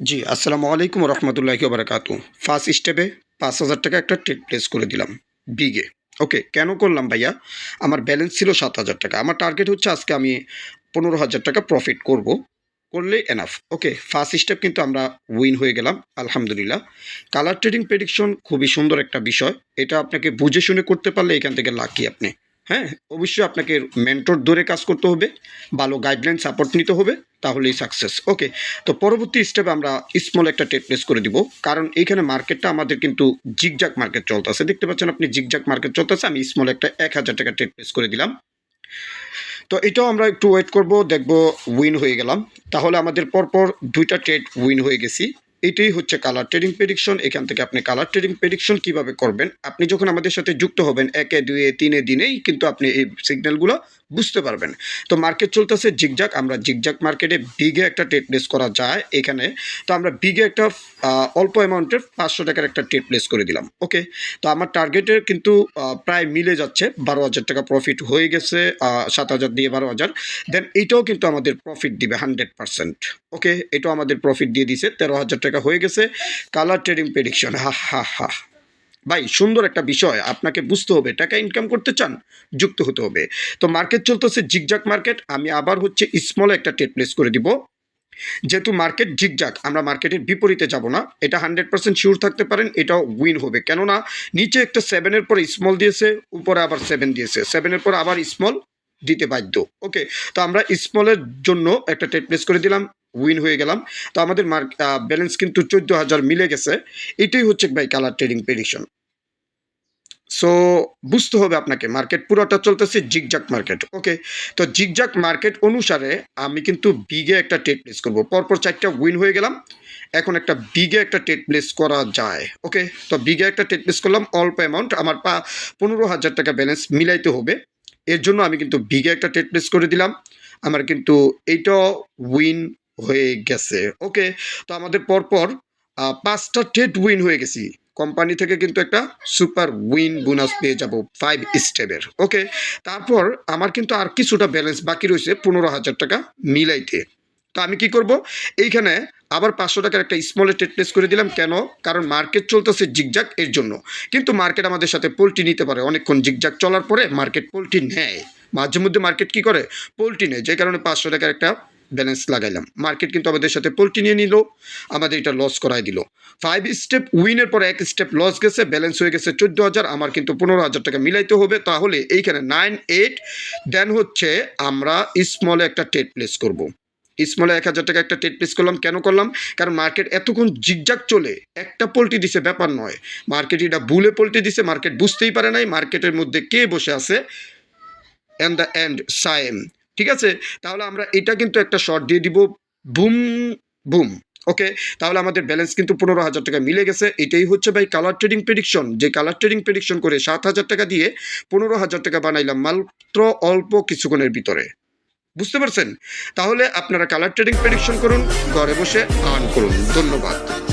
জি, আসসালামু আলাইকুম রহমতুল্লাহি বারাকাতু ফার্স্ট স্টেপে পাঁচ হাজার টাকা একটা ট্রেড প্লেস করে দিলাম, বিগে। ওকে, কেন করলাম ভাইয়া? আমার ব্যালেন্স ছিল সাত হাজার টাকা। আমার টার্গেট হচ্ছে আজকে আমি পনেরো হাজার টাকা প্রফিট করব। করলে এনাফ ওকে, ফার্স্ট স্টেপ কিন্তু আমরা উইন হয়ে গেলাম, আলহামদুলিল্লাহ। কালার ট্রেডিং প্রেডিকশন খুবই সুন্দর একটা বিষয়। এটা আপনাকে বুঝে শুনে করতে পারলে এখান থেকে লাকি আপনি। হ্যাঁ অবশ্যই আপনাকে মেন্টর ধরে কাজ করতে হবে, ভালো গাইডলাইন সাপোর্ট নিতে হবে, তাহলেই সাকসেস ওকে তো পরবর্তী স্টেপে আমরা স্মল একটা টেট প্লেস করে দিব, কারণ এইখানে মার্কেটটা আমাদের কিন্তু জিগজাক মার্কেট চলতেছে। দেখতে পাচ্ছেন আপনি জিগজাক মার্কেট চলতেছে, আমি স্মল একটা এক হাজার টাকা টেট প্লেস করে দিলাম। তো এটাও আমরা একটু ওয়েট করব, দেখব উইন হয়ে গেলাম। তাহলে আমাদের পরপর দুইটা ট্রেড উইন হয়ে গেছি। এটাই হচ্ছে কালার ট্রেডিং প্রেডিকশন এখান থেকে আপনি কালার ট্রেডিং প্রেডিকশন কীভাবে করবেন? আপনি যখন আমাদের সাথে যুক্ত হবেন, একে, দুয়ে, তিনে দিনেই কিন্তু আপনি এই সিগন্যালগুলো বুঝতে পারবেন। তো মার্কেট চলতেছে জিগজাক আমরা জিগজাক মার্কেটে বিগে একটা ট্রেড প্লেস করা যায় এখানে। তো আমরা বিগে একটা অল্প অ্যামাউন্টের পাঁচশো টাকার একটা ট্রেড প্লেস করে দিলাম ওকে তো আমার টার্গেটের কিন্তু প্রায় মিলে যাচ্ছে, বারো হাজার টাকা প্রফিট হয়ে গেছে সাত হাজার দিয়ে বারো হাজার। দেন এইটাও কিন্তু আমাদের প্রফিট দিবে হান্ড্রেড পার্সেন্ট ওকে এটাও আমাদের প্রফিট দিয়ে দিছে, তেরো হাজার টাকা হয়ে গেছে। কালার ট্রেডিং প্রেডিকশন হা হা হা। ভাই, সুন্দর একটা বিষয়। আপনাকে বুঝতে হবে, টাকা ইনকাম করতে চান, যুক্ত হতে হবে। তো মার্কেট চলতেছে জিগজাক মার্কেট আমি আবার হচ্ছে স্মল একটা ট্রেড প্লেস করে দিব। যেহেতু মার্কেট জিগজাক আমরা মার্কেটের বিপরীতে যাব না। এটা হান্ড্রেড পার্সেন্ট শিওর থাকতে পারেন, এটাও উইন হবে। কেননা, নিচে একটা সেভেনের পরে স্মল দিয়েছে, উপরে আবার সেভেন দিয়েছে। সেভেনের পর আবার স্মল দিতে বাধ্য। ওকে তো আমরা স্মলের জন্য একটা ট্রেড প্লেস করে দিলাম। উইন হয়ে গেলাম। তো আমাদের মার্ক ব্যালেন্স কিন্তু চোদ্দ হাজার মিলে গেছে। এটাই হচ্ছে ভাই কালার ট্রেডিং প্রেডিকশন সো বুঝতে হবে আপনাকে মার্কেট পুরোটা চলতেছে জিগজাক মার্কেট ওকে তো জিগজাক মার্কেট অনুসারে আমি কিন্তু বিগে একটা ট্রেড প্লেস করব। পরপর চারটা উইন হয়ে গেলাম। এখন একটা বিগে একটা ট্রেড প্লেস করা যায়। ওকে তো বিগে একটা ট্রেড প্লেস করলাম, অল্প অ্যামাউন্ট আমার পা পনেরো হাজার টাকা ব্যালেন্স মিলাইতে হবে। এর জন্য আমি কিন্তু বিগে একটা ট্রেড প্লেস করে দিলাম। আমার কিন্তু এইটাও উইন হয়ে গেছে। ওকে তো আমাদের পরপর পাঁচটা টেট উইন হয়ে গেছি। কোম্পানি থেকে কিন্তু একটা সুপার উইন বোনাস পেয়ে যাব ফাইভ স্টেপের ওকে তারপর আমার কিন্তু আর কিছুটা ব্যালেন্স বাকি রয়েছে পনেরো হাজার টাকা মিলাইতে। তো আমি কি করব? এইখানে আবার পাঁচশো টাকার একটা স্মল প্লেস করে দিলাম। কেন? কারণ মার্কেট চলতেছে জিগজাক এর জন্য। কিন্তু মার্কেট আমাদের সাথে পোলট্রি নিতে পারে। অনেকক্ষণ জিগজাক চলার পরে মার্কেট পোলট্রি নেয়। মাঝে মধ্যে মার্কেট কি করে? পোলট্রি নেয়। যে কারণে পাঁচশো টাকার একটা ব্যালেন্স লাগাইলাম। মার্কেট কিন্তু আমাদের সাথে পোলট্রি নিয়ে নিল, আমাদের এটা লস করাই দিল। ফাইভ স্টেপ উইনের পরে এক স্টেপ লস গেছে ব্যালেন্স হয়ে গেছে চোদ্দ হাজার, আমার কিন্তু পনেরো হাজার টাকা মিলাইতে হবে। তাহলে এইখানে নাইন এইট দেন হচ্ছে আমরা স্মলে একটা ট্রেড প্লেস করব। স্মলে এক হাজার টাকা একটা ট্রেড প্লেস করলাম, কেন করলাম? কারণ মার্কেট এতক্ষণ জিগজাগ চলে, একটা পোলট্রি দিছে, ব্যাপার নয়। মার্কেট এটা ভুলে পোলট্রি দিছে মার্কেট বুঝতেই পারে নাই মার্কেটের মধ্যে কে বসে আছে? অ্যান্ড দ্য এন্ড সায়েম ঠিক আছে? তাহলে আমরা এটা কিন্তু একটা শর্ট দিয়ে দিব। বুম বুম ওকে তাহলে আমাদের ব্যালেন্স কিন্তু পনেরো হাজার টাকা মিলে গেছে। এটাই হচ্ছে ভাই কালার ট্রেডিং প্রেডিকশন যে কালার ট্রেডিং প্রেডিকশন করে সাত হাজার টাকা দিয়ে পনেরো হাজার টাকা বানাইলাম মাত্র অল্প কিছুক্ষণের ভিতরে। বুঝতে পারছেন? তাহলে আপনারা কালার ট্রেডিং প্রেডিকশন করুন, ঘরে বসে আর্ন করুন। ধন্যবাদ।